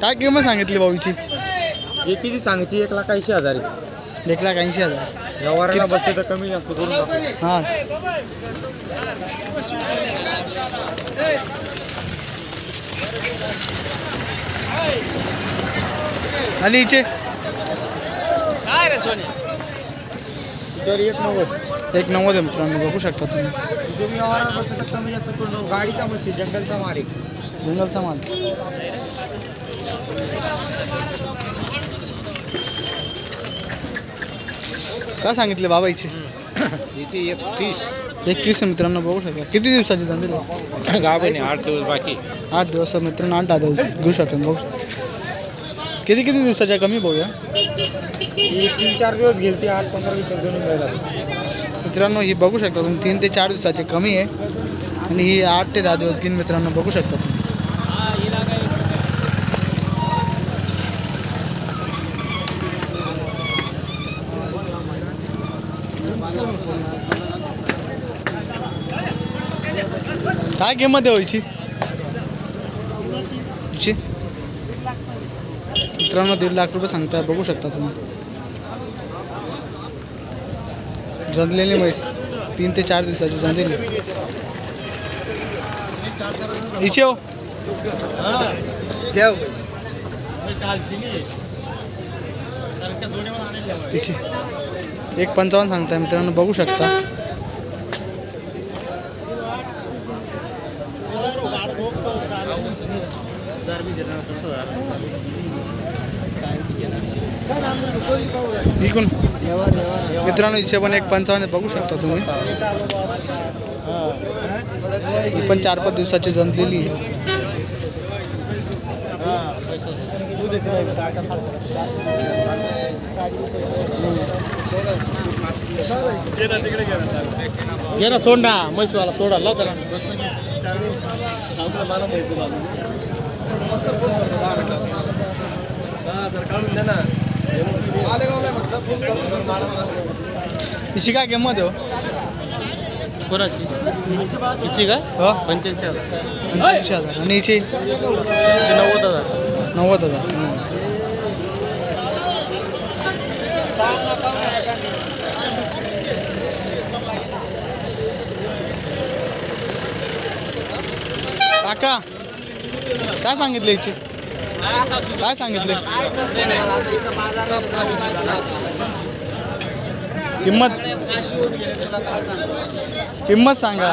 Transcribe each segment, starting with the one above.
काय किंमत सांगितली भाऊची? एकीची सांगायची एक लाख ऐंशी हजार आहे. एक लाख ऐंशी हजार. व्यवहाराला बसते तर कमी जास्त करून टाकू. हां. आणि हिचे तिच्यावर एक नव्वद. एक नव्वद आहे मित्रांनो बघू शकता तुम्ही. तुम्ही व्यवहाराला बसते तर कमी जास्त करून टाकू. गाडीचा मशी जंगलचा मार आहे. जंगलचा माल. काय सांगितले बाबा हिचे तिची एक तीस एकवीस आहे मित्रांनो बघू शकता. किती दिवसाची जातील गाव आहे आठ दिवस बाकी. आठ दिवस मित्रांनो आठ दहा दिवस घेऊ शकतो बघू किती किती दिवसाच्या कमी बघूया? तीन चार दिवस गेली ती आठ पंधरा वीस दोन्ही मिळाला मित्रांनो ही बघू शकता तुम्ही तीन ते चार दिवसाची कमी आहे. आणि ही आठ ते दहा दिवस घेईन मित्रांनो बघू शकता तुम्ही. काय किंमत आहे व्हायची मित्रांनो दीड लाख रुपये सांगताय बघू शकता तुम्ही. जंगलेली म्हैस तीन ते चार दिवसाची जंगलेली हिचे हो. हो. तिचे. एक पंचावन्न सांगताय मित्रांनो बघू शकता. इकून मित्रांनो इथे पण एक पंचावन्न बघू शकता तुम्ही. ही पण चार पाच दिवसाची जंतलेली आहे. घे ना सोड ना म्हैसवाला सोडा लाव त्याला हिची काय किंमत हो? कोणाची? का? हो. पंच्याऐंशी हजार. पंच्याऐंशी हजार. आणि हिची नव्वद हजार. नव्वद हजार हं. काका काय सांगितले इथे? काय सांगितले? किंमत? किंमत सांगा.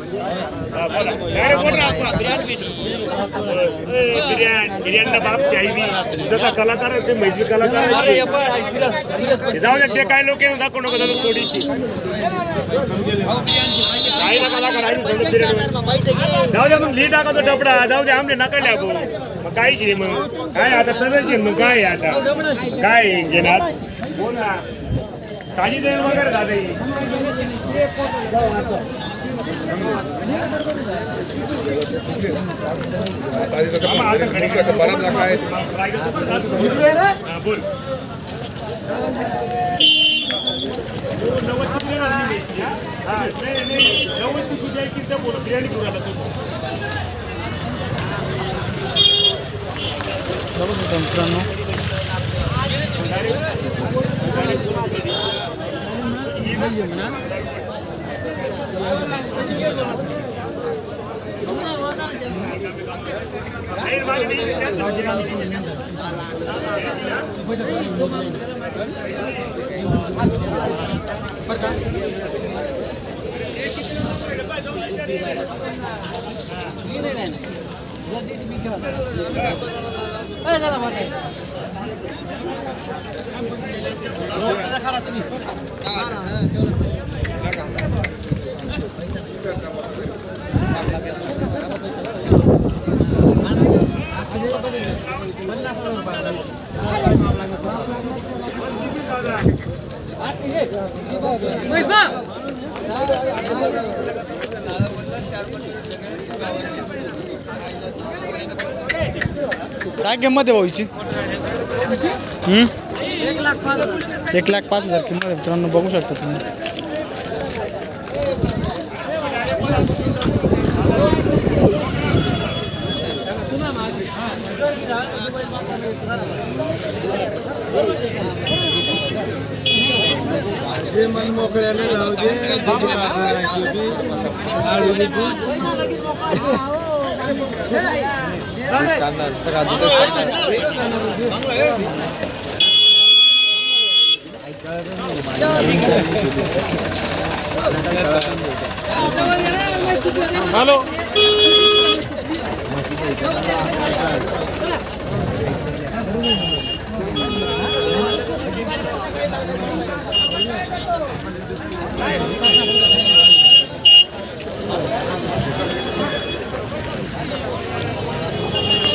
बिर्याणीला बाप शाही जसा कलाकार आहे ते मैत्री कलाकार आहे. जाऊ दे ते काय लोक दाखवू नको दादा थोडीशी. काही ना कलाकार आहे सोडून बिर्याणी. जाऊ दे मग ली टाका तो डबडा जाऊ दे आमले नका लागू मग काय केली मग? काय आता तसंच मग काय आता? काय घेणार बोल ना. ताजी जाईल वगैरे दादा ही. आम्हा आहे. बिर्याणी मित्रांनो খারাপ काय किंमत आहे भाऊची? एक लाख पाच हजार. किंमत आहे मित्रांनो बघू शकता तुम्ही. जे मन मोकळ्याने जाऊ दे हॅलो Thank you.